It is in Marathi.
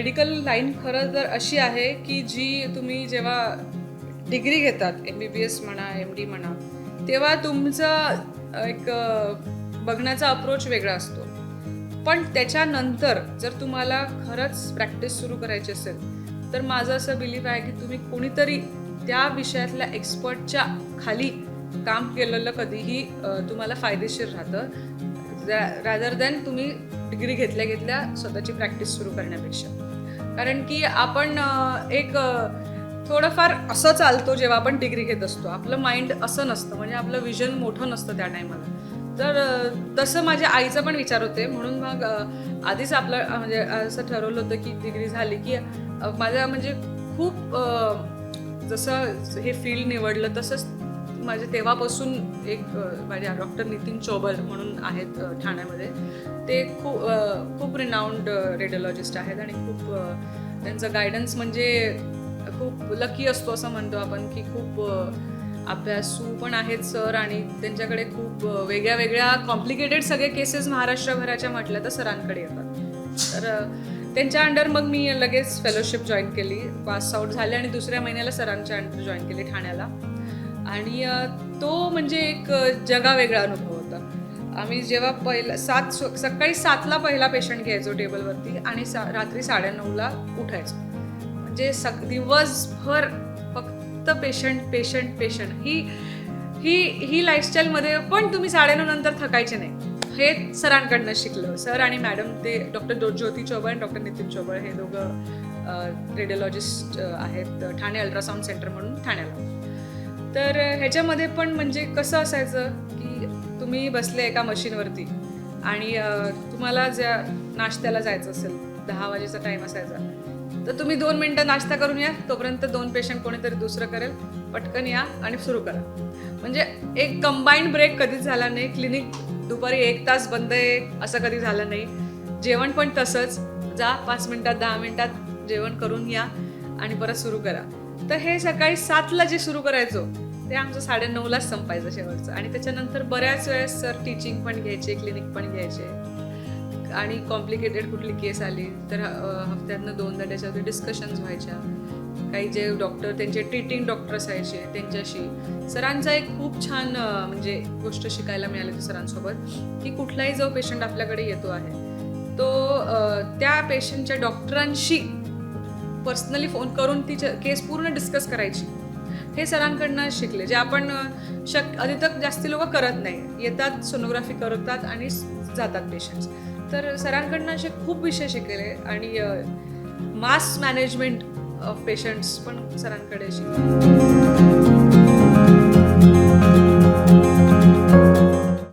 मेडिकल लाईन खरं तर अशी आहे की जी तुम्ही जेव्हा डिग्री घेतात एम बी बी एस म्हणा एम डी म्हणा तेव्हा तुमचा एक बघण्याचा अप्रोच वेगळा असतो. पण त्याच्यानंतर जर तुम्हाला खरंच प्रॅक्टिस सुरू करायची असेल तर माझं असं बिलीव्ह आहे की तुम्ही कोणीतरी त्या विषयातल्या एक्सपर्टच्या खाली काम केलेलं कधीही तुम्हाला फायदेशीर राहतं. रॅदर दॅन तुम्ही डिग्री घेतल्या घेतल्या स्वतःची प्रॅक्टिस सुरू करण्यापेक्षा. कारण की आपण एक थोडंफार असं चालतो जेव्हा आपण डिग्री घेत असतो. आपलं माइंड असं नसतं म्हणजे आपलं विजन मोठं नसतं त्या टायमाला तर तसं माझ्या आईचा पण विचार होते. म्हणून मग आधीच आपलं म्हणजे असं ठरवलं होतं की डिग्री झाली की माझ्या म्हणजे खूप जसं हे फील्ड निवडलं तसंच माझे तेव्हापासून एक माझ्या डॉक्टर नितीन चोबल म्हणून आहेत ठाण्यामध्ये. ते खूप खूप रिनाऊंड रेडिओलॉजिस्ट आहेत आणि खूप त्यांचं गायडन्स म्हणजे खूप लकी असतो असं म्हणतो आपण की खूप अभ्यासू पण आहेत सर आणि त्यांच्याकडे खूप वेगळ्या वेगळ्या कॉम्प्लिकेटेड सगळे केसेस महाराष्ट्रभराच्या म्हटल्या तर सरांकडे येतात. तर त्यांच्या अंडर मग मी लगेच फेलोशिप जॉईन केली. पास आउट झाले आणि दुसऱ्या महिन्याला सरांच्या अंडर जॉईन केली ठाण्याला. आणि तो म्हणजे एक जगावेगळा अनुभव होता. आम्ही जेव्हा पहिला सात सकाळी सातला पहिला पेशंट घ्यायचो टेबलवरती आणि सा रात्री साडेनऊला उठायचो. म्हणजे सग दिवसभर फक्त पेशंट पेशंट पेशंट ही ही ही लाईफस्टाईलमध्ये पण तुम्ही साडेनऊ नंतर थकायचे नाही. हे सरांकडनं शिकलं. सर आणि मॅडम ते डॉक्टर ज्योती चोबळ आणि डॉक्टर नितीन चोबळ हे दोघं रेडिओलॉजिस्ट आहेत. ठाणे अल्ट्रासाऊंड सेंटर म्हणून ठाण्याला. तर ह्याच्यामध्ये पण म्हणजे कसं असायचं की तुम्ही बसले एका मशीनवरती आणि तुम्हाला ज्या नाश्त्याला जायचं असेल दहा वाजेचा टाईम असायचा तर तुम्ही दोन मिनटं नाश्ता करून या तोपर्यंत दोन पेशंट कोणीतरी दुसरं करेल पटकन या आणि सुरू करा. म्हणजे एक कंबाईंड ब्रेक कधीच झाला नाही क्लिनिक दुपारी एक तास बंद आहे असं कधी झालं नाही. जेवण पण तसंच जा पाच मिनटात दहा मिनटात जेवण करून या आणि परत सुरू करा. तर हे सकाळी सातला जे सुरू करायचो ते आमचं साडेनऊलाच संपायचं शेवटचं. आणि त्याच्यानंतर बऱ्याच वेळेस सर टीचिंग पण घ्यायचे क्लिनिक पण घ्यायचे. आणि कॉम्प्लिकेटेड कुठली केस आली तर हप्त्यातनं हफ्त्यातनं दोनदा त्याच्यावरती डिस्कशन्स व्हायच्या. काही जे डॉक्टर त्यांचे ट्रीटिंग डॉक्टर असायचे त्यांच्याशी. सरांचा एक खूप छान म्हणजे गोष्ट शिकायला मिळाली होती सरांसोबत की कुठलाही जो पेशंट आपल्याकडे येतो आहे तो त्या पेशंटच्या डॉक्टरांशी पर्सनली फोन करून ती केस पूर्ण डिस्कस करायची. हे सरांकडनं शिकले जे आपण शक अधितक जास्ती लोक करत नाही. येतात सोनोग्राफी करतात आणि जातात पेशंट्स तर सरांकडनं असे खूप विषय शिकले आणि मास मॅनेजमेंट ऑफ पेशंट्स पण सरांकडे शिकले.